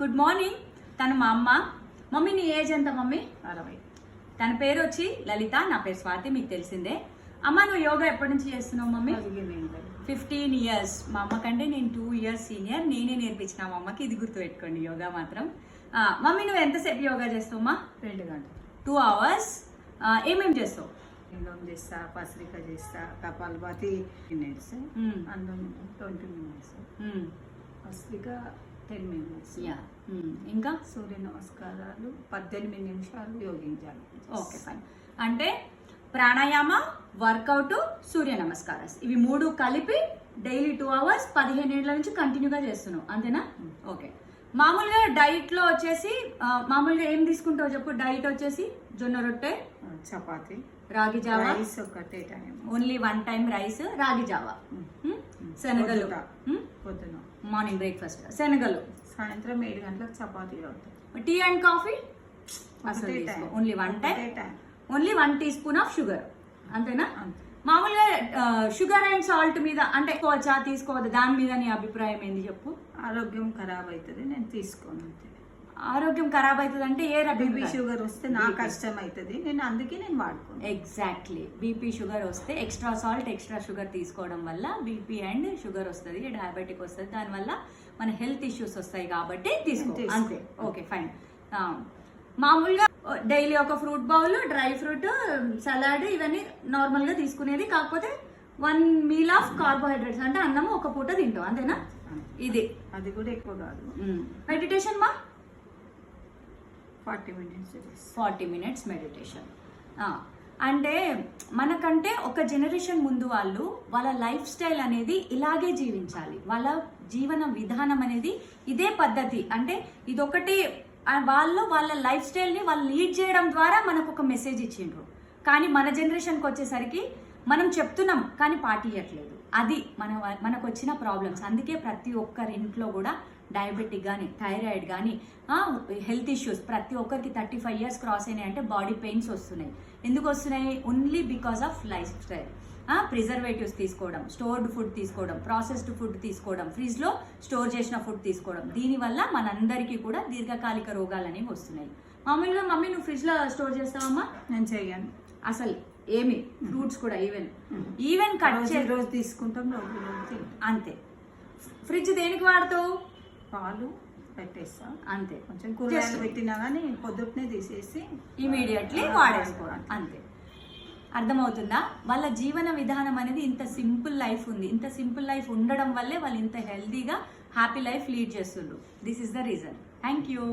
Good morning తను మా అమ్మ. మమ్మీ నీ ఏజ్ ఎంత మమ్మీ? అరవై. తన పేరు వచ్చి లలిత నా పేరు స్వాతి మీకు తెలిసిందే. అమ్మ నువ్వు యోగా ఎప్పటి నుంచి చేస్తున్నావు మమ్మీ? Fifteen years. మా అమ్మ కంటే నేను టూ ఇయర్స్ సీనియర్. నేనే నేర్పించిన మా అమ్మకి. ఇది గుర్తుపెట్టుకోండి యోగా మాత్రం. మమ్మీ నువ్వు ఎంతసేపు యోగా చేస్తావు అమ్మా? రెండు గంటలు. Two hours. ఏమేమి చేస్తావు? ఇండం చేస్తా పసరిక చేస్తా కపాలభాతి మినిట్స్ మ్మ్. అందం ట్వంటీ మినిట్స్. పసరిక టెన్ మినిట్స్ యా. మ్మ్. ఇంకా? సూర్య నమస్కారాలు. పద్దెనిమిది నిమిషాలు యోగించాలి. ఓకే ఫైన్ అంటే ప్రాణాయామ వర్కౌట్ సూర్య నమస్కారాలు ఇవి మూడు కలిపి డైలీ టూ అవర్స్ పదిహేను ఏళ్ళ నుంచి కంటిన్యూగా చేస్తున్నావు. అంతేనా? ఓకే. మామూలుగా డైట్లో వచ్చేసి మామూలుగా ఏం తీసుకుంటావు చెప్పు? డైట్ వచ్చేసి జొన్న రొట్టె చపాతి. రాగి జావా. రైస్ ఒకటే time only one time rice రాగి జావా. మ్మ్? శనగలు. పొద్దున మార్నింగ్ బ్రేక్ఫాస్ట్ శనగలు సాయంత్రం ఏడు గంటలకు చపాతీ టీ అండ్ కాఫీ? అసలు. Only one time only one teaspoon of sugar అంతేనా? అంతే. మామూలుగా షుగర్ అండ్ సాల్ట్ మీద అంటే తీసుకోవచ్చా తీసుకోవద్దు. దాని మీద నీ అభిప్రాయం ఏంది చెప్పు? ఆరోగ్యం ఖరాబ్ అవుతుంది నేను తీసుకోను అంతే. ఆరోగ్యం ఖరాబ్ అవుతుంది అంటే ఏ బీపీ రకం షుగర్ వస్తే నా కష్టం అవుతుంది నేను అందుకే నేను వాడుకోను ఎగ్జాక్ట్లీ. బీపీ షుగర్ వస్తే ఎక్స్ట్రా సాల్ట్ ఎక్స్ట్రా షుగర్ తీసుకోవడం వల్ల బీపీ అండ్ షుగర్ వస్తుంది డయాబెటిక్ వస్తుంది. దానివల్ల మన హెల్త్ ఇష్యూస్ వస్తాయి కాబట్టి తీసుకో. తీసుకో. అంతే. Okay fine. మామూలుగా డైలీ ఒక fruit bowl dry fruit salad ఇవన్నీ నార్మల్గా తీసుకునేది. కాకపోతే వన్ మీల్ ఆఫ్ కార్బోహైడ్రేట్స్ అంటే అన్నం ఒక పూట తింటాం. అంతేనా? ఇది. అది కూడా ఎక్కువ కాదు. మెడిటేషన్ మా? Forty minutes forty minutes meditation. అంటే మనకంటే ఒక జనరేషన్ ముందు వాళ్ళు వాళ్ళ లైఫ్ స్టైల్ అనేది ఇలాగే జీవించాలి. వాళ్ళ జీవన విధానం అనేది ఇదే పద్ధతి. అంటే ఇదొకటి వాళ్ళు వాళ్ళ లైఫ్ స్టైల్ని వాళ్ళు లీడ్ చేయడం ద్వారా మనకు ఒక మెసేజ్ ఇచ్చిండ్రు. కానీ మన జనరేషన్కి వచ్చేసరికి మనం చెప్తున్నాం కానీ పాటియట్లేదు అది మన మనకు వచ్చిన ప్రాబ్లమ్స్. అందుకే ప్రతి ఒక్కరి ఇంట్లో కూడా డయాబెటిక్ కానీ థైరాయిడ్ కానీ హెల్త్ ఇష్యూస్ ప్రతి ఒక్కరికి థర్టీ ఫైవ్ ఇయర్స్ క్రాస్ అయినాయి అంటే బాడీ పెయిన్స్ వస్తున్నాయి. ఎందుకు వస్తున్నాయి? Only because of life style. Preservatives తీసుకోవడం స్టోర్డ్ ఫుడ్ తీసుకోవడం ప్రాసెస్డ్ ఫుడ్ తీసుకోవడం ఫ్రిడ్జ్లో స్టోర్ చేసిన ఫుడ్ తీసుకోవడం. దీనివల్ల మనందరికీ కూడా దీర్ఘకాలిక రోగాలు అనేవి వస్తున్నాయి. మామూలుగా మమ్మీ నువ్వు ఫ్రిడ్జ్లో స్టోర్ చేస్తావమ్మా? నేను చెయ్యను. అసలు ఏమి? ఫ్రూట్స్ కూడా ఈవెన్. ఈవెన్ కట్ రోజు చే రోజు తీసుకుంటాం అంతే. ఫ్రిడ్జ్ దేనికి వాడతావు? పాలు పెట్టేస్తా. అంతే కొంచెం కూరగాయలు పెట్టినా కానీ పొద్దుటనే తీసేసి ఇమీడియట్లీ వాడేసుకోవడం. అంతే. అర్థమవుతుందా? వాళ్ళ జీవన విధానం అనేది ఇంత సింపుల్ లైఫ్ ఉంది. ఇంత సింపుల్ లైఫ్ ఉండడం వల్లే వాళ్ళు ఇంత హెల్తీగా హ్యాపీ లైఫ్ లీడ్ చేస్తుండ్రు. This is the reason thank you